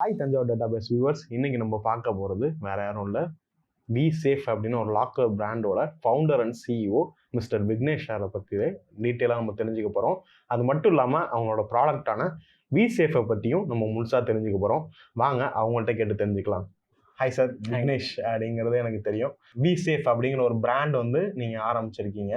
Hi Thanjavur database viewers இன்னைக்கு நம்ம பார்க்க போகிறது வேற யாரும் இல்லை. வி சேஃப் அப்படின்னு ஒரு லாக்கர் பிராண்டோட founder and CEO mister Vignesh சாரை பற்றி டீட்டெயிலாக நம்ம தெரிஞ்சுக்க போகிறோம் அது மட்டும் இல்லாமல் அவங்களோட ப்ராடக்டான வி சேஃபை பற்றியும் நம்ம முழுசாக தெரிஞ்சுக்க போகிறோம் வாங்க அவங்கள்ட்ட கேட்டு தெரிஞ்சுக்கலாம். ஹாய் சார் விக்னேஷ் அப்படிங்கிறது எனக்கு தெரியும். வி சேஃப் அப்படிங்கிற ஒரு பிராண்ட் வந்து நீங்கள் ஆரம்பிச்சிருக்கீங்க.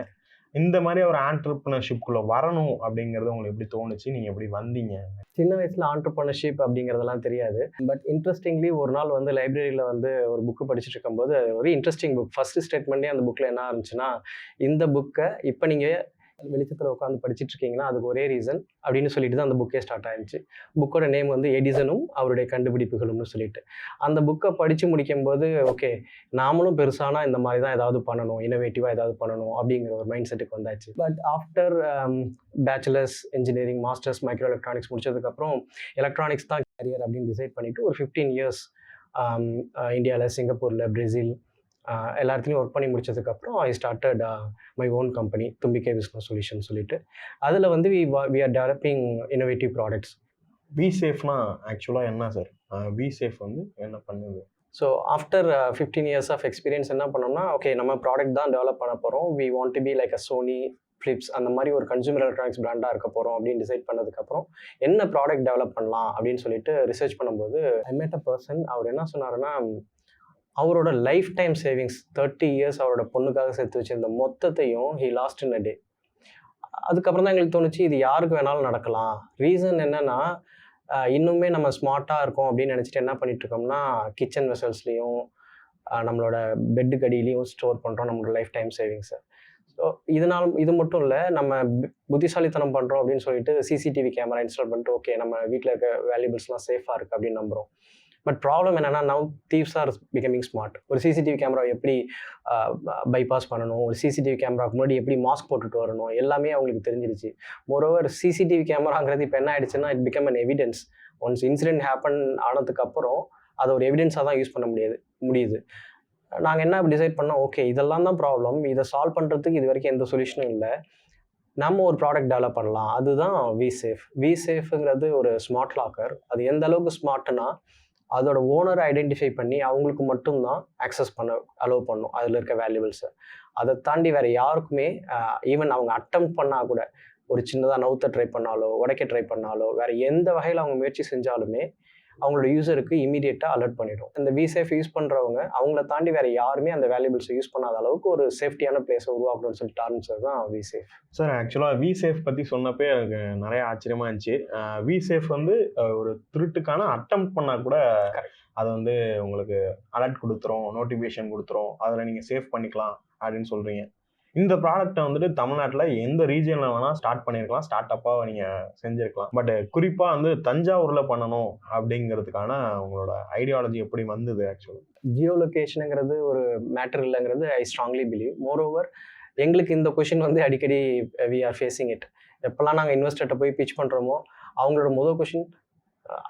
இந்த மாதிரி ஒரு ஆண்டர்பிரினர்ஷிப்குள்ளே வரணும் அப்படிங்கிறது உங்களுக்கு எப்படி தோணுச்சு? நீங்கள் எப்படி வந்தீங்க? சின்ன வயசில் ஆண்டர்பிரினர்ஷிப் அப்படிங்கிறதெல்லாம் தெரியாது. பட் இன்ட்ரெஸ்டிங்லி ஒரு நாள் வந்து லைப்ரரியில் வந்து ஒரு புக்கு படிச்சுட்டு இருக்கும்போது ஒரு இன்ட்ரெஸ்டிங் புக் ஃபர்ஸ்ட் ஸ்டேட்மெண்ட்டே அந்த புக்கில் என்ன இருந்துச்சுன்னா இந்த புக்கை இப்போ நீங்கள் வெளிச்சத்தில் உட்காந்து படிச்சுட்டு இருக்கீங்கன்னா அதுக்கு ஒரே ரீசன் அப்படின்னு சொல்லிட்டு தான் அந்த புக்கே ஸ்டார்ட் ஆயிருச்சு புக்கோட நேம் வந்து எடிசனும் அவருடைய கண்டுபிடிப்புகளும்னு சொல்லிட்டு. அந்த புக்கை படித்து முடிக்கும் போது ஓகே நாமளும் பெருசானா இந்த மாதிரி தான் ஏதாவது பண்ணணும் இனோவேட்டிவாக ஏதாவது பண்ணணும் அப்படிங்கிற ஒரு மைண்ட் செட்டுக்கு வந்தாச்சு. But after bachelors engineering masters micro electronics முடிச்சதுக்கப்புறம் எலக்ட்ரானிக்ஸ் தான் கேரியர் அப்படின்னு டிசைட் பண்ணிவிட்டு ஒரு ஃபிஃப்டீன் இயர்ஸ் um, இந்தியாவில் சிங்கப்பூரில் பிரேசில் எல்லா இடத்துலையும் ஒர்க் பண்ணி முடிச்சதுக்கப்புறம் I started my own company Thumbikkai business solution சொல்லிட்டு. அதில் வந்து we we are developing innovative products we சேஃப்னா ஆக்சுவலாக என்ன சார் வி சேஃப் வந்து என்ன பண்ணுது? So after fifteen years of experience என்ன பண்ணோம்னா ஓகே நம்ம ப்ராடக்ட் தான் டெவலப் பண்ண போகிறோம் we want to be like a Sony Philips அந்த மாதிரி ஒரு கன்சூமர் எலக்ட்ரானிக்ஸ் பிராண்டாக இருக்க போகிறோம் அப்படின்னு டிசைட் பண்ணதுக்கப்புறம் என்ன ப்ராடக்ட் டெவலப் பண்ணலாம் அப்படின்னு சொல்லிட்டு ரிசர்ச் பண்ணும்போது ஐ மேட் அ பர்சன் அவர் என்ன சொன்னாருன்னா அவரோட lifetime savings thirty years அவரோட பொண்ணுக்காக சேர்த்து வச்சிருந்த மொத்தத்தையும் ஹி லாஸ்ட் இன் அ டே அதுக்கப்புறம் தான் எங்களுக்கு தோணுச்சு இது யாருக்கு வேணாலும் நடக்கலாம். ரீசன் என்னென்னா இன்னுமே நம்ம ஸ்மார்ட்டாக இருக்கோம் அப்படின்னு நினச்சிட்டு என்ன பண்ணிகிட்ருக்கோம்னா கிச்சன் வெசல்ஸ்லேயும் நம்மளோட பெட்டுக்கு கடியிலையும் ஸ்டோர் பண்ணுறோம் நம்மளோட லைஃப் டைம் சேவிங்ஸை ஸோ இதனால் இது மட்டும் இல்லை நம்ம புத்திசாலித்தனம் பண்ணுறோம் அப்படின்னு சொல்லிட்டு சிசிடிவி கேமரா இன்ஸ்டால் பண்ணிட்டு ஓகே நம்ம வீட்டில் இருக்க வேல்யூபிள்ஸ்லாம் சேஃபாக இருக்குது அப்படின்னு நம்புகிறோம் பட் ப்ராப்ளம் என்னென்னா now thieves are becoming smart ஒரு சிசிடிவி கேமரா எப்படி பைபாஸ் பண்ணணும்? ஒரு சிசிடிவி கேமராக்கு முன்னாடி எப்படி மாஸ்க் போட்டுட்டு வரணும்? எல்லாமே அவங்களுக்கு தெரிஞ்சிருச்சு. மோரோவர் சிசிடிவி கேமராங்கிறது இப்போ என்ன ஆயிடுச்சுன்னா it become an evidence once incident happen ஆனதுக்கப்புறம் அதை ஒரு எவிடென்ஸாக தான் யூஸ் பண்ண முடியாது முடியுது. நாங்கள் என்ன டிசைட் பண்ணோம்? ஓகே இதெல்லாம் தான் ப்ராப்ளம் இதை சால்வ் பண்ணுறதுக்கு இது வரைக்கும் எந்த சொல்யூஷனும் இல்லை. நம்ம ஒரு ப்ராடக்ட் டெவலப் பண்ணலாம். அதுதான் வி சேஃப் வி சேஃப்ங்கிறது ஒரு ஸ்மார்ட் லாக்கர் அது எந்த அளவுக்கு ஸ்மார்ட்னா அதோட ஓனரை ஐடென்டிஃபை பண்ணி அவங்களுக்கு மட்டும்தான் ஆக்சஸ் பண்ண அலோவ் பண்ணும். அதில் இருக்க வேல்யூபிள்ஸை அதை தாண்டி வேறு யாருக்குமே ஈவன் அவங்க அட்டம் பண்ணால் கூட ஒரு சின்னதாக நவுத்த ட்ரை பண்ணாலோ உடைக்க ட்ரை பண்ணாலோ வேறு எந்த வகையில் அவங்க முயற்சி செஞ்சாலுமே அவங்களோட யூசருக்கு இமீடியட்டாக அலர்ட் பண்ணிடும். இந்த விசேஃப் யூஸ் பண்ணுறவங்க அவங்கள தாண்டி வேறு யாருமே அந்த வேல்யூபிள்ஸை யூஸ் பண்ணாத அளவுக்கு ஒரு சேஃப்டியான பிளேஸை உருவாக்கணும்னு சொல்லிட்டு ஆரம்பிச்சது தான் வி சேஃப் சார் ஆக்சுவலாக வி சேஃப் பற்றி சொன்னப்பே எனக்கு நிறைய ஆச்சரியமா இருந்துச்சு. வி சேஃப் வந்து ஒரு திருட்டுக்கான அட்டம் பண்ணால் கூட அது வந்து உங்களுக்கு அலர்ட் கொடுத்துரும் நோட்டிஃபிகேஷன் கொடுத்துரும். அதில் நீங்கள் சேஃப் பண்ணிக்கலாம் அப்படின்னு சொல்கிறீங்க இந்த ப்ராடக்ட்டை வந்துட்டு தமிழ்நாட்டில் எந்த ரீஜனில் வேணால் ஸ்டார்ட் பண்ணியிருக்கலாம் ஸ்டார்ட் அப்பாக நீங்கள் செஞ்சுருக்கலாம். பட் குறிப்பாக வந்து தஞ்சாவூரில் பண்ணணும் அப்படிங்கிறதுக்கான உங்களோட ஐடியாலஜி எப்படி வந்தது ஆக்சுவலி ஜியோ லொக்கேஷனுங்கிறது ஒரு மேட்டர் இல்லைங்கிறது I strongly believe moreover எங்களுக்கு இந்த கொஷின் வந்து அடிக்கடி வி ஆர் ஃபேஸிங் இட் எப்போல்லாம் நாங்கள் இன்வெஸ்டர்கிட்ட போய் பிச் பண்ணுறோமோ அவங்களோட முதல் question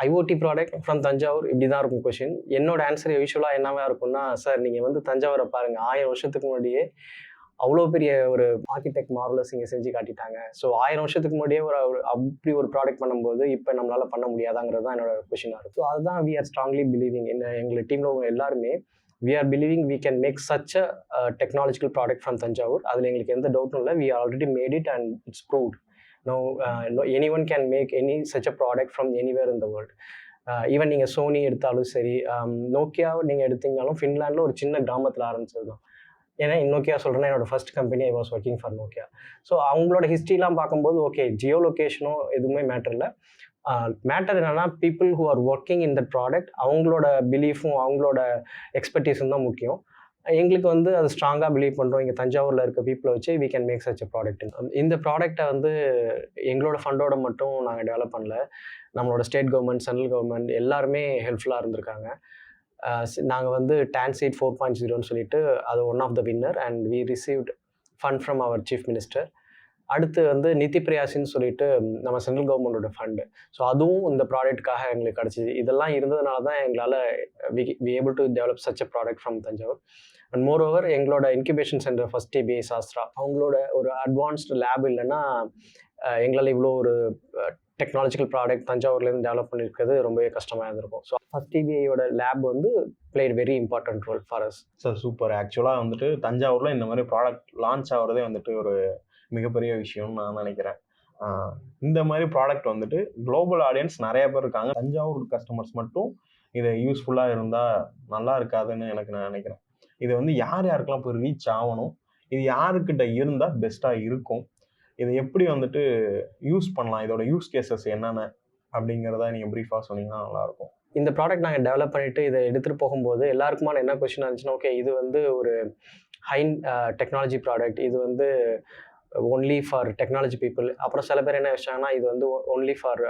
IoT product from Thanjavur. இப்படி தான் இருக்கும் கொஷின் என்னோட ஆன்சர் யூஸ்வலாக என்னவா இருக்கும்னா சார் நீங்கள் வந்து தஞ்சாவூரை பாருங்கள் ஆயிரம் வருஷத்துக்கு முன்னாடியே அவ்வளோ பெரிய ஒரு ஆர்கிடெக்ட் மார்வலஸ் இங்கே செஞ்சு காட்டிட்டாங்க. ஸோ ஆயிரம் வருஷத்துக்கு முன்னாடியே ஒரு அப்படி ஒரு ப்ராடக்ட் பண்ணும்போது இப்போ நம்மளால் பண்ண முடியாதாங்கிறது தான் என்னோட கொஷினாக இருக்கும் ஸோ அதுதான் வி ஆர் ஸ்ட்ராங்லி பிலீவிங் என்ன எங்கள் டீமில் எல்லாருமே we are believing we can make such a technological product from Thanjavur அதில் எங்களுக்கு எந்த டவுட்டும் இல்லை. We already made it and it's proved no no anyone can make any such a product from anywhere in the world even நீங்கள் Sony எடுத்தாலும் சரி um, Nokia நீங்கள் எடுத்தீங்கனாலும் ஃபின்லாண்டில் ஒரு சின்ன கிராமத்தில் ஆரம்பிச்சது தான் ஏன்னா நோக்கியா சொல்கிறேன்னா என்னோட first company I was working for Nokia so அவங்களோட ஹிஸ்ட்ரிலாம் பார்க்கும்போது ஓகே ஜியோ லொக்கேஷனும் எதுவுமே மேட்டர் இல்லை. மேட்டர் என்னென்னா people who are working in the product அவங்களோட பிலீஃபும் அவங்களோட எக்ஸ்பெக்டேஷன் தான் முக்கியம். எங்களுக்கு வந்து அது ஸ்ட்ராங்காக பிலீவ் பண்ணுறோம் இங்கே தஞ்சாவூரில் இருக்க பீப்புளை வச்சு we can make such a product இந்த ப்ராடக்ட்டை வந்து எங்களோட ஃபண்டோட மட்டும் நாங்கள் டெவலப் பண்ணல. நம்மளோட ஸ்டேட் கவர்மெண்ட் சென்ட்ரல் கவர்மெண்ட் எல்லாருமே ஹெல்ப்ஃபுல்லாக இருந்திருக்காங்க. நாங்கள் வந்து டான்சைட் ஃபோர் பாயிண்ட் ஜீரோன்னு சொல்லிட்டு அது one of the winner and we received fund from our chief minister அடுத்து வந்து நிதி பிரியாசின்னு சொல்லிட்டு நம்ம சென்ட்ரல் கவர்மெண்டோட ஃபண்டு ஸோ அதுவும் இந்த ப்ராடக்ட்டுக்காக எங்களுக்கு கிடச்சிது. இதெல்லாம் இருந்ததுனால தான் எங்களால் we we able to develop such a product from Thanjavur and moreover எங்களோட incubation centre first TBI Sastra அவங்களோட ஒரு அட்வான்ஸ்டு லேப் இல்லைன்னா எங்களால் இவ்வளோ ஒரு டெக்னாலஜிக்கல் ப்ராடக்ட் தஞ்சாவூர்லேருந்து டெவலப் பண்ணியிருக்கிறது ரொம்பவே கஷ்டமாக இருந்திருக்கும். ஸோ ஃபஸ்ட் டிபிஐயோட லேப் வந்து played very important role for us sir super ஆக்சுவலாக வந்துட்டு தஞ்சாவூரில் இந்த மாதிரி ப்ராடக்ட் லான்ச் ஆகிறதே வந்துட்டு ஒரு மிகப்பெரிய விஷயம்னு நான் நினைக்கிறேன். இந்த மாதிரி ப்ராடக்ட் வந்துட்டு குளோபல் ஆடியன்ஸ் நிறைய பேர் இருக்காங்க. தஞ்சாவூர் கஸ்டமர்ஸ் மட்டும் இதை யூஸ்ஃபுல்லாக இருந்தால் நல்லா இருக்காதுன்னு எனக்கு நான் நினைக்கிறேன். இது வந்து யார் யாருக்கெல்லாம் போய் ரீச் ஆகணும்? இது யாருக்கிட்ட இருந்தால் பெஸ்ட்டாக இருக்கும்? இதை எப்படி வந்துட்டு யூஸ் பண்ணலாம்? இதோட யூஸ் கேசஸ் என்னென்ன? அப்படிங்கிறத நீங்கள் ப்ரீஃபாக சொன்னீங்கன்னா நல்லாயிருக்கும் இந்த ப்ராடக்ட் நாங்கள் டெவலப் பண்ணிவிட்டு இதை எடுத்துகிட்டு போகும்போது எல்லாருக்குமான என்ன கொஸ்டின் இருந்துச்சுன்னா ஓகே இது வந்து ஒரு ஹை டெக்னாலஜி ப்ராடக்ட் இது வந்து ஒன்லி ஃபார் டெக்னாலஜி பீப்புள் அப்புறம் சில பேர் என்ன வச்சாங்கன்னா இது வந்து ஒன்லி ஃபார்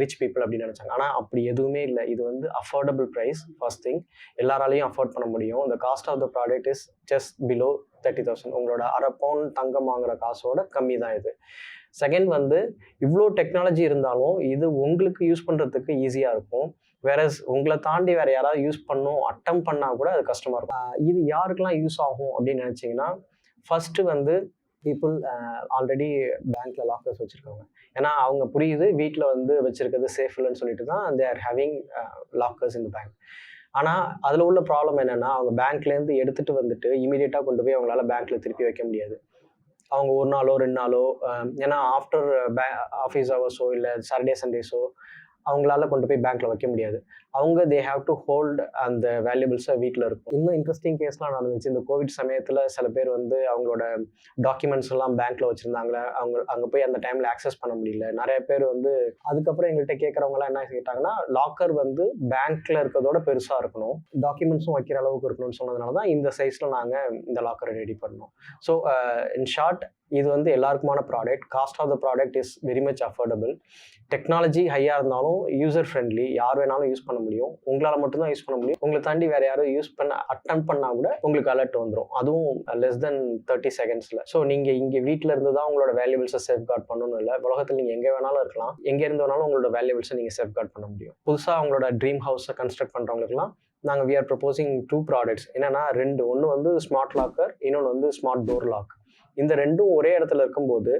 ரிச் பீப்புள் அப்படின்னு நினச்சாங்க. ஆனால் அப்படி எதுவுமே இல்லை. இது வந்து அஃபோர்டபுள் ப்ரைஸ் ஃபர்ஸ்ட் திங் எல்லாராலையும் அஃபோர்ட் பண்ண முடியும். இந்த cost of the product is just below thirty thousand உங்களோட அரை பவுன் தங்கம் வாங்குற காசோட கம்மி தான் இது. செகண்ட் வந்து இவ்வளோ டெக்னாலஜி இருந்தாலும் இது உங்களுக்கு யூஸ் பண்ணுறதுக்கு ஈஸியாக இருக்கும். வேற உங்களை தாண்டி வேற யாராவது யூஸ் பண்ணும் அட்டம் பண்ணால் கூட அது கஷ்டமாக இருக்கும். இது யாருக்கெல்லாம் யூஸ் ஆகும் அப்படின்னு நினச்சிங்கன்னா ஃபஸ்ட்டு வந்து பீப்புள் ஆல்ரெடி பேங்க்கில் லாக்கர்ஸ் வச்சுருக்காங்க. ஏன்னா அவங்க புரியுது வீட்டில் வந்து வச்சுருக்கிறது சேஃப் இல்லைன்னு சொல்லிட்டு தான் தே ஆர் ஹேவிங் லாக்கர்ஸ் இந்த பேங்க் ஆனால் அதில் உள்ள ப்ராப்ளம் என்னென்னா அவங்க பேங்க்லேருந்து எடுத்துகிட்டு வந்துட்டு இமீடியட்டாக கொண்டு போய் அவங்களால பேங்க்கில் திருப்பி வைக்க முடியாது. அவங்க ஒரு நாளோ ரெண்டு நாளோ ஏன்னா ஆஃப்டர் பே ஆஃபீஸ் ஹவர்ஸோ இல்லை சாட்டர்டே சண்டேஸோ அவங்களால கொண்டு போய் பேங்க்ல வைக்க முடியாது. அவங்க தே ஹாவ் டு ஹோல்ட் அந்த வேல்யூபிள்ஸை வீட்டில் இருக்கும். இன்னும் இன்ட்ரெஸ்டிங் கேஸ்லாம் நடந்துச்சு. இந்த கோவிட் சமயத்தில் சில பேர் வந்து அவங்களோட டாக்குமெண்ட்ஸ் எல்லாம் பேங்க்ல வச்சிருந்தாங்களே அவங்க அங்கே போய் அந்த டைம்ல ஆக்சஸ் பண்ண முடியல. நிறைய பேர் வந்து அதுக்கப்புறம் எங்கள்கிட்ட கேட்குறவங்களாம் என்ன கேட்டாங்கன்னா லாக்கர் வந்து பேங்க்ல இருக்கிறதோட பெருசாக இருக்கணும். டாக்குமெண்ட்ஸும் வைக்கிற அளவுக்கு இருக்கணும்னு சொன்னதுனால தான் இந்த சைஸில் நாங்கள் இந்த லாக்கரை ரெடி பண்ணோம். ஸோ இன் ஷார்ட் இது வந்து எல்லாருக்குமான product cost of the product is very much affordable technology ஹையாக இருந்தாலும் யூசர் ஃப்ரெண்ட்லி யார் வேணாலும் யூஸ் பண்ண பண்ண முடியும். உங்களால் மட்டும்தான் யூஸ் பண்ண முடியும். உங்களை தாண்டி வேறு யாரும் யூஸ் பண்ண அட்டன் பண்ணால் கூட உங்களுக்கு அலர்ட் வந்துடும் அதுவும் லெஸ் தென் தேர்ட்டி செகண்ட்ஸில் ஸோ நீங்கள் இங்கே வீட்டில் இருந்து தான் உங்களோட வேல்யூபிள்ஸை சேஃப் கார்ட் பண்ணணும் இல்லை. உலகத்தில் நீங்கள் எங்கே வேணாலும் இருக்கலாம். எங்கே இருந்து வேணாலும் உங்களோட வேல்யூபிள்ஸை நீங்கள் சேஃப் கார்ட் பண்ண முடியும். புதுசாக அவங்களோட ட்ரீம் ஹவுஸை கன்ஸ்ட்ரக்ட் பண்ணுறவங்களுக்குலாம் நாங்கள் we are proposing two products என்னன்னா ரெண்டு. ஒன்று வந்து ஸ்மார்ட் லாக்கர் இன்னொன்று வந்து ஸ்மார்ட் டோர் லாக் இந்த ரெண்டும் ஒரே இடத்துல இருக்கும்போது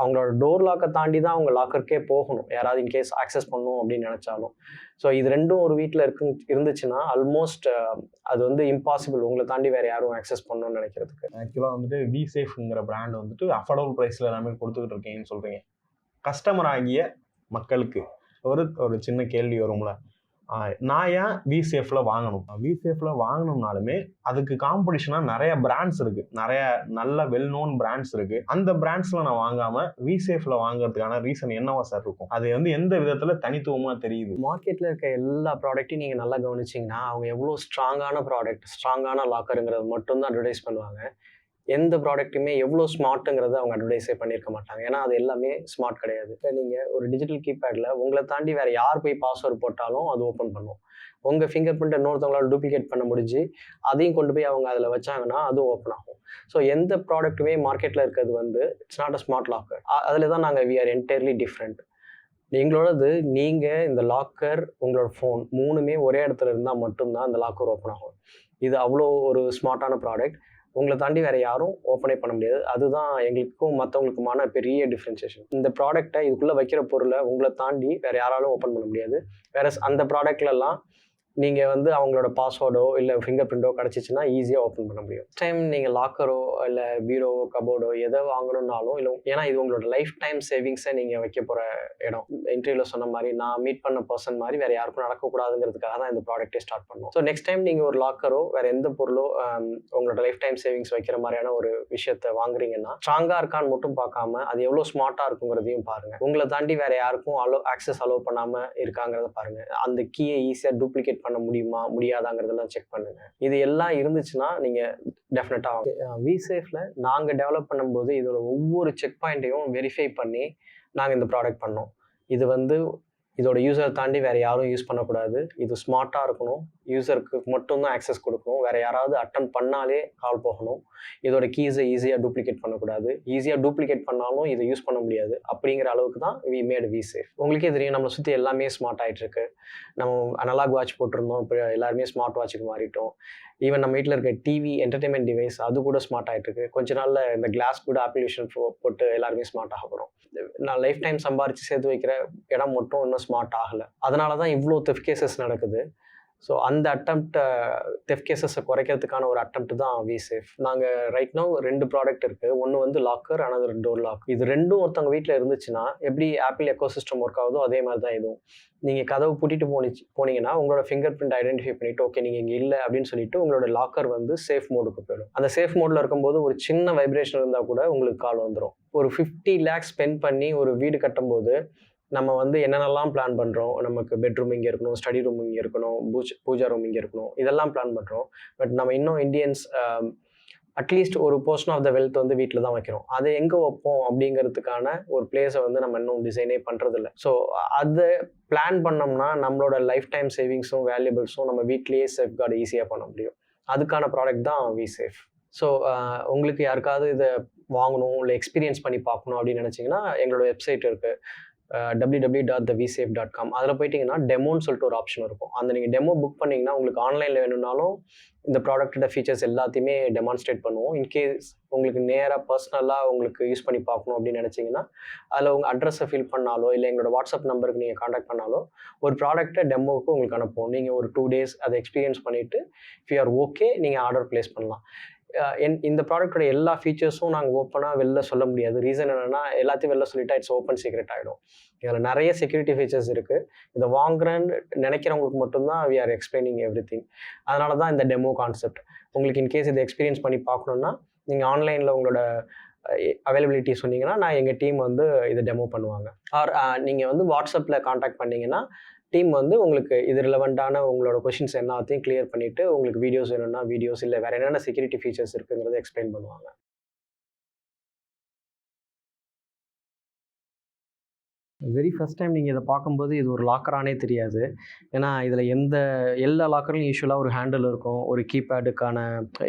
அவங்களோட டோர் லாக்கை தாண்டி தான் அவங்க லாக்கருக்கே போகணும். யாராவது இன்கேஸ் ஆக்சஸ் பண்ணணும் அப்படின்னு நினச்சாலும். ஸோ இது ரெண்டும் ஒரு வீட்டில் இருக்கு இருந்துச்சுன்னா ஆல்மோஸ்ட் அது வந்து இம்பாசிபிள் உங்களை தாண்டி வேறு யாரும் ஆக்சஸ் பண்ணணும்னு நினைக்கிறதுக்கு. ஆக்சுவலாக வந்துட்டு வி சேஃப்ங்கிற பிராண்ட் வந்துட்டு அஃபோர்டபுள் ப்ரைஸில் எல்லாமே கொடுத்துக்கிட்டு இருக்கீங்கன்னு சொல்கிறீங்க கஸ்டமர் ஆகிய மக்களுக்கு. ஒரு ஒரு சின்ன கேள்வி வரும்ல. நான் ஏன் விசேஃபில் வாங்கணும்? விசேஃபில் வாங்கணும்னாலுமே அதுக்கு காம்படிஷனாக நிறைய பிராண்ட்ஸ் இருக்குது நிறைய நல்ல வெல் நோன் பிராண்ட்ஸ் இருக்குது அந்த பிராண்ட்ஸில் நான் வாங்காமல் விசேஃபில் வாங்குறதுக்கான ரீசன் என்னவா சார் இருக்கும்? அது வந்து எந்த விதத்தில் தனித்துவமாக தெரியுது? மார்க்கெட்டில் இருக்க எல்லா ப்ராடக்ட்டையும் நீங்கள் நல்லா கவனிச்சிங்கன்னா அவங்க எவ்வளோ ஸ்ட்ராங்கான ப்ராடக்ட் ஸ்ட்ராங்கான லாக்கருங்கிறது மட்டும்தான் அட்வர்டைஸ் பண்ணுவாங்க. எந்த ப்ராடக்ட்டுமே எவ்வளோ ஸ்மார்ட்டுங்கிறத அவங்க அட்வர்டைஸே பண்ணியிருக்க மாட்டாங்க. ஏன்னா அது எல்லாமே ஸ்மார்ட் கிடையாது. இப்போ நீங்கள் ஒரு டிஜிட்டல் கீபேடில் உங்களை தாண்டி வேறு யார் போய் பாஸ்வேர்டு போட்டாலும் அது ஓப்பன் பண்ணும். உங்கள் ஃபிங்கர் பிரிண்ட்டை இன்னொருத்தவங்களால் டூப்ளிகேட் பண்ண முடிஞ்சு அதையும் கொண்டு போய் அவங்க அதில் வச்சாங்கன்னா அதுவும் ஓப்பன் ஆகும். ஸோ எந்த ப்ராடக்ட்டுமே மார்க்கெட்டில் இருக்கிறது வந்து it's not a smart locker அதில் தான் நாங்கள் வி ஆர் என்டையர்லி டிஃப்ரெண்ட் எங்களோடது நீங்கள் இந்த லாக்கர் உங்களோட ஃபோன் மூணுமே ஒரே இடத்துல இருந்தால் மட்டும்தான் இந்த லாக்கர் ஓப்பன் ஆகும். இது அவ்வளோ ஒரு ஸ்மார்ட்டான ப்ராடக்ட் உங்களை தாண்டி வேற யாரும் ஓப்பனே பண்ண முடியாது. அதுதான் எங்களுக்கும் மற்றவங்களுக்குமான பெரிய டிஃப்ரென்சியேஷன் இந்த ப்ராடக்ட்டை இதுக்குள்ளே வைக்கிற பொருளை உங்களை தாண்டி வேற யாராலும் ஓப்பன் பண்ண முடியாது. வேற அந்த ப்ராடக்ட்லலாம் நீங்கள் வந்து அவங்களோட பாஸ்வேர்டோ இல்லை ஃபிங்கர் பிரிண்டோ கிடச்சிச்சின்னா ஈஸியாக ஓப்பன் பண்ண முடியும். டைம் நீங்கள் லாக்கரோ இல்லை பீரோவோ கபோர்டோ எதை வாங்கணும்னாலும் இல்லை ஏன்னா இது உங்களோட லைஃப் டைம் சேவிங்ஸை நீங்கள் வைக்க போகிற இடம். இன்டர்வியூவில் சொன்ன மாதிரி நான் மீட் பண்ண பர்சன் மாதிரி வேறு யாருக்கும் நடக்கக்கூடாதுங்கிறதுக்காக தான் இந்த ப்ராடக்ட்டே ஸ்டார்ட் பண்ணோம் ஸோ நெக்ஸ்ட் டைம் நீங்கள் ஒரு லாக்கரோ வேறு எந்த பொருளோ உங்களோட லைஃப் டைம் சேவிங்ஸ் வைக்கிற மாதிரியான ஒரு விஷயத்தை வாங்குறீங்கன்னா ஸ்ட்ராங்காக இருக்கான்னு மட்டும் பார்க்காம அது எவ்வளோ ஸ்மார்ட்டாக இருக்குங்கிறதையும் பாருங்கள் உங்களை தாண்டி வேறு யாருக்கும் அலோ ஆக்சஸ் அலோவ் பண்ணாமல் இருக்காங்கிறத பாருங்கள் அந்த கீயை ஈஸியாக டூப்ளிகேட் பண்ண முடியுமா முடியாதாங்கிறதெல்லாம் செக் பண்ணுங்க. இது எல்லாம் இருந்துச்சுன்னா நீங்கள் டெஃபினட்டாக விசேஃபில் நாங்கள் டெவலப் பண்ணும்போது இதோட ஒவ்வொரு செக் பாயிண்ட்டையும் வெரிஃபை பண்ணி நாங்கள் இந்த ப்ராடக்ட் பண்ணோம். இது வந்து இதோட யூஸரை தாண்டி வேற யாரும் யூஸ் பண்ணக்கூடாது. இது ஸ்மார்ட்டாக இருக்கணும். யூசருக்கு மட்டும்தான் ஆக்சஸ் கொடுக்கணும். வேற யாராவது அட்டன் பண்ணாலே கால் போகணும். இதோட கீஸை ஈஸியாக டூப்ளிகேட் பண்ணக்கூடாது. ஈஸியாக டூப்ளிகேட் பண்ணாலும் இதை யூஸ் பண்ண முடியாது. அப்படிங்கிற அளவுக்கு தான் வி மேட் வி சேஃப் உங்களுக்கே தெரியும் நம்மளை சுற்றி எல்லாமே ஸ்மார்ட் ஆகிட்டு இருக்கு. நம்ம அனலாக் வாட்ச் போட்டிருந்தோம். இப்போ எல்லாருமே ஸ்மார்ட் வாட்சுக்கு மாறிட்டோம். ஈவன் நம்ம வீட்டில் இருக்க டிவி என்டர்டைன்மெண்ட் டிவைஸ் அது கூட ஸ்மார்ட் ஆகிட்டு இருக்கு. கொஞ்ச நாளில் இந்த கிளாஸ் கூட ஆப்ளிகேஷன் போட்டு எல்லாருமே ஸ்மார்ட் ஆக போகிறோம் நான் லைஃப் டைம் சம்பாரித்து சேர்த்து வைக்கிற இடம் மட்டும் இன்னும் ஸ்மார்ட் ஆகலை. அதனால தான் இவ்வளோ தெஃப் கேசஸ் நடக்குது. ஸோ அந்த அட்டம்ப்டை தெஃப் கேசஸை குறைக்கிறதுக்கான ஒரு அட்டம்ப்ட் தான் வி சேஃப் நாங்கள் ரைட் நோ ரெண்டு ப்ராடக்ட் இருக்குது ஒன்று வந்து லாக்கர் அனதர் டோர் லாக் இது ரெண்டும் ஒருத்தவங்க வீட்டில் இருந்துச்சுன்னா எப்படி ஆப்பிள் எக்கோ சிஸ்டம் ஒர்க் ஆகுதோ அதே மாதிரி தான் இதுவும். நீங்கள் கதவு பூட்டிட்டு போனிச்சு போனீங்கன்னா உங்களோட ஃபிங்கர் பிரிண்ட் ஐடென்டிஃபை பண்ணிவிட்டு ஓகே நீங்கள் இங்கே இல்லை அப்படின்னு சொல்லிட்டு உங்களோட லாக்கர் வந்து சேஃப் மோடுக்கு போயிடும். அந்த சேஃப் மோடில் இருக்கும்போது ஒரு சின்ன வைப்ரேஷன் இருந்தால் கூட உங்களுக்கு கால் வந்துடும் ஒரு ஃபிஃப்டி லேக்ஸ் ஸ்பெண்ட் பண்ணி ஒரு வீடு கட்டும்போது நம்ம வந்து என்னென்னலாம் பிளான் பண்ணுறோம் நமக்கு பெட்ரூம் இங்கே இருக்கணும் ஸ்டடி ரூம் இங்கே இருக்கணும் பூஜ் பூஜா ரூம் இங்கே இருக்கணும் இதெல்லாம் பிளான் பண்ணுறோம் பட் நம்ம இன்னும் இந்தியன்ஸ் அட்லீஸ்ட் um, ஒரு போர்ஷன் ஆஃப் த வெல்த் வந்து வீட்டில் தான் வைக்கிறோம். அதை எங்கே வைப்போம் அப்படிங்கிறதுக்கான ஒரு பிளேஸை வந்து நம்ம இன்னும் டிசைனே பண்ணுறதில்ல ஸோ அதை பிளான் பண்ணோம்னா நம்மளோட லைஃப் டைம் சேவிங்ஸும் வேல்யூபிள்ஸும் நம்ம வீட்லேயே சேஃப் கார்டு ஈஸியாக பண்ண முடியும். அதுக்கான ப்ராடக்ட் தான் வி சேஃப் ஸோ உங்களுக்கு யாருக்காவது இதை வாங்கணும் இல்லை எக்ஸ்பீரியன்ஸ் பண்ணி பார்க்கணும் அப்படின்னு நினச்சிங்கன்னா எங்களோட வெப்சைட் இருக்குது W W dot the visafe dot com அதில் போயிட்டீங்கன்னா டெமோன்னு சொல்லிட்டு ஒரு ஆப்ஷன் இருக்கும். அந்த நீங்கள் டெமோ புக் பண்ணிங்கன்னா உங்களுக்கு ஆன்லைனில் வேணும்னாலும் இந்த ப்ராடக்ட்டோட ஃபீச்சர்ஸ் எல்லாத்தையுமே டெமான்ஸ்ட்ரேட் பண்ணுவோம். இன்கேஸ் உங்களுக்கு நேராக பர்சனலாக உங்களுக்கு யூஸ் பண்ணி பார்க்கணும் அப்படின்னு நினச்சிங்கன்னா அதில் உங்கள் அட்ரஸை ஃபில் பண்ணாலோ இல்லை எங்களோட வாட்ஸ்அப் நம்பருக்கு நீங்கள் காண்டாக்ட் பண்ணாலோ ஒரு ப்ராடக்ட்டை டெமோவுக்கு உங்களுக்கு அனுப்புவோம். நீங்கள் ஒரு டூ டேஸ் அதை எக்ஸ்பீரியன்ஸ் பண்ணிவிட்டு இஃப் யூ ஆர் ஓகே நீங்கள் ஆர்டர் ப்ளேஸ் பண்ணலாம். என் இந்த ப்ராடக்ட்டோட எல்லா ஃபீச்சர்ஸும் நாங்கள் ஓப்பனாக வெளில சொல்ல முடியாது. ரீசன் என்னென்னா எல்லாத்தையும் வெளில சொல்லிட்டா இட்ஸ் ஓப்பன் சீக்ரெட் ஆகிடும் இதில் நிறைய செக்யூரிட்டி ஃபீச்சர்ஸ் இருக்குது இதை வாங்குறேன்னு நினைக்கிறவங்களுக்கு மட்டும்தான் we are explaining everything அதனால தான் இந்த டெமோ கான்செப்ட் உங்களுக்கு இன்கேஸ் இதை எக்ஸ்பீரியன்ஸ் பண்ணி பார்க்கணுன்னா நீங்கள் ஆன்லைனில் உங்களோட அவைலபிலிட்டி சொன்னீங்கன்னா நான் எங்கள் டீம் வந்து இதை டெமோ பண்ணுவாங்க. ஆர் நீங்கள் வந்து வாட்ஸ்அப்பில் காண்டாக்ட் பண்ணீங்கன்னா டீம் வந்து உங்களுக்கு இது ரிலவெண்ட்டான உங்களோட கொஷின்ஸ் எல்லாத்தையும் கிளியர் பண்ணிவிட்டு உங்களுக்கு வீடியோஸ் வேணும்னா வீடியோஸ் இல்லை வேறு என்னென்ன செக்யூரிட்டி ஃபீச்சர்ஸ் இருக்குங்கிறத எக்ஸ்பிளைன் பண்ணுவாங்க. வெரி ஃபஸ்ட் டைம் நீங்கள் இதை பார்க்கும்போது இது ஒரு லாக்கரானே தெரியாது. ஏன்னா இதில் எந்த எல்லா லாக்கர்லையும் யூஸ்வலாக ஒரு ஹேண்டில் இருக்கும். ஒரு கீபேடுக்கான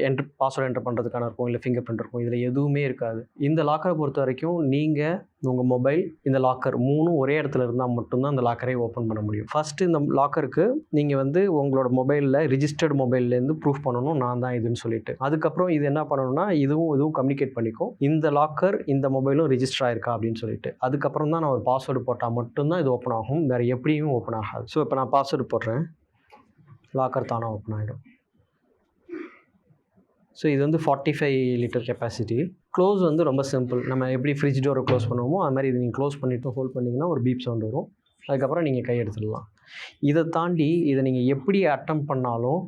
என்ட்ரு பாஸ்வேர்டு என்டர் பண்ணுறதுக்கான இருக்கும் இல்லை ஃபிங்கர் பிரிண்ட் இருக்கும். இதில் எதுவுமே இருக்காது. இந்த லாக்கரை பொறுத்த வரைக்கும் நீங்கள் உங்கள் மொபைல் இந்த லாக்கர் மூணும் ஒரே இடத்துல இருந்தால் மட்டும்தான் அந்த லாக்கரை ஓப்பன் பண்ண முடியும். ஃபஸ்ட்டு இந்த லாக்கருக்கு நீங்கள் வந்து உங்களோட மொபைலில் ரிஜிஸ்டர்டு மொபைல்லேருந்து ப்ரூஃப் பண்ணணும். நான் தான் இதுன்னு சொல்லிட்டு. அதுக்கப்புறம் இது என்ன பண்ணணும்னா இதுவும் இதுவும் கம்யூனிகேட் பண்ணிக்கும். இந்த லாக்கர் இந்த மொபைலும் ரிஜிஸ்டர் ஆயிருக்கா அப்படின்னு சொல்லிட்டு. அதுக்கப்புறம் தான் நான் ஒரு பாஸ்வேர்டு போட்டால் மட்டும்தான் இது ஓப்பன் ஆகும். வேறு எப்படியும் ஓப்பன் ஆகாது. ஸோ இப்போ நான் பாஸ்வேர்டு போடுறேன். லாக்கர் தானாக ஓப்பன் ஆகிடும் ஸோ இது வந்து forty five litre capacity close வந்து ரொம்ப சிம்பிள். நம்ம எப்படி ஃப்ரிட்ஜ் டோரை க்ளோஸ் பண்ணுவோமோ அது மாதிரி இது நீங்கள் க்ளோஸ் பண்ணிவிட்டு ஹோல்ட் பண்ணிங்கன்னா ஒரு பீப் சவுண்ட் வரும். அதுக்கப்புறம் நீங்கள் கை எடுத்துடலாம். இதை தாண்டி இதை நீங்கள் எப்படி அட்டம் பண்ணாலும்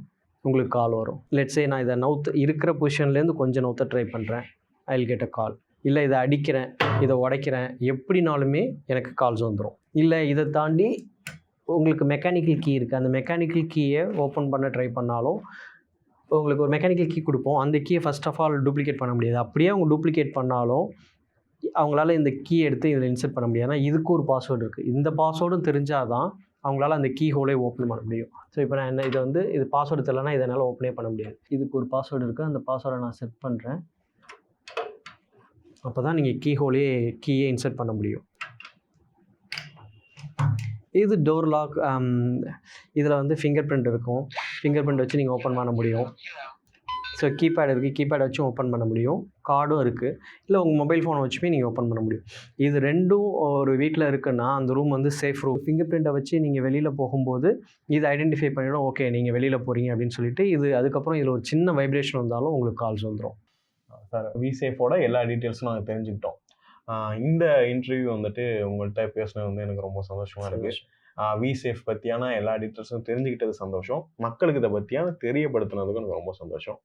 உங்களுக்கு கால் வரும். லெட்ஸே நான் இதை நவுத்து இருக்கிற பொசிஷன்லேருந்து கொஞ்சம் நவுத்த ட்ரை பண்ணுறேன் ஐ வில் கெட் அ கால் இல்லை இதை அடிக்கிறேன் இதை உடைக்கிறேன் எப்படினாலுமே எனக்கு கால்ஸ் வந்துடும் இல்லை இதை தாண்டி உங்களுக்கு மெக்கானிக்கல் கீ இருக்குது அந்த மெக்கானிக்கல் கீயை ஓப்பன் பண்ண ட்ரை பண்ணாலும் உங்களுக்கு ஒரு மெக்கானிக்கல் கீ கொடுப்போம். அந்த கீயை ஃபஸ்ட் ஆஃப் ஆல் டூப்ளிகேட் பண்ண முடியாது. அப்படியே அவங்க டூப்ளிகேட் பண்ணாலும் அவங்களால இந்த கீ எடுத்து இதில் இன்சர்ட் பண்ண முடியாது. ஏன்னா இதுக்கு ஒரு பாஸ்வேர்டு இருக்குது இந்த பாஸ்வேர்டும் தெரிஞ்சால் தான் அவங்களால அந்த கீ ஹோலே ஓப்பன் பண்ண முடியும். ஸோ இப்போ நான் என்ன இதை வந்து இது பாஸ்வேர்டு தெரியலனா இதனால் ஓப்பனே பண்ண முடியாது. இதுக்கு ஒரு பாஸ்வேர்டு இருக்குது அந்த பாஸ்வேர்டை நான் செட் பண்ணுறேன் அப்போ தான் நீங்கள் கீ ஹோலே கீயே இன்சர்ட் பண்ண முடியும். இது டோர் லாக் இதில் வந்து ஃபிங்கர் பிரிண்ட் இருக்கும். ஃபிங்கர் பிரிண்ட் வச்சு நீங்கள் ஓப்பன் பண்ண முடியும். ஸோ கீபேட் இருக்குது கீபேட் வச்சு ஓப்பன் பண்ண முடியும். கார்டும் இருக்குது இல்லை உங்கள் மொபைல் ஃபோனை வச்சுமே நீங்கள் ஓப்பன் பண்ண முடியும். இது ரெண்டும் ஒரு வீட்டில் இருக்குன்னா அந்த ரூம் வந்து சேஃப் ரூம் ஃபிங்கர் பிரிண்ட்டை வச்சு நீங்கள் வெளியில் போகும்போது இது ஐடென்டிஃபை பண்ணிடும். ஓகே நீங்கள் வெளியில் போகிறீங்க அப்படின்னு சொல்லிட்டு இது அதுக்கப்புறம் இதில் ஒரு சின்ன வைப்ரேஷன் வந்தாலும் உங்களுக்கு கால்ஸ் வந்துடும் சார் விசேஃபோட எல்லா டீட்டெயில்ஸும் நாங்கள் தெரிஞ்சுக்கிட்டோம். இந்த இன்டர்வியூ வந்துட்டு உங்கள்கிட்ட பேசினது வந்து எனக்கு ரொம்ப சந்தோஷமா. வி விசேஃப் பற்றியான எல்லா டீட்டெயில்ஸும் தெரிஞ்சுக்கிட்டது சந்தோஷம். மக்களுக்கு இதை பற்றியான தெரியப்படுத்துனதுக்கும் எனக்கு ரொம்ப சந்தோஷம்.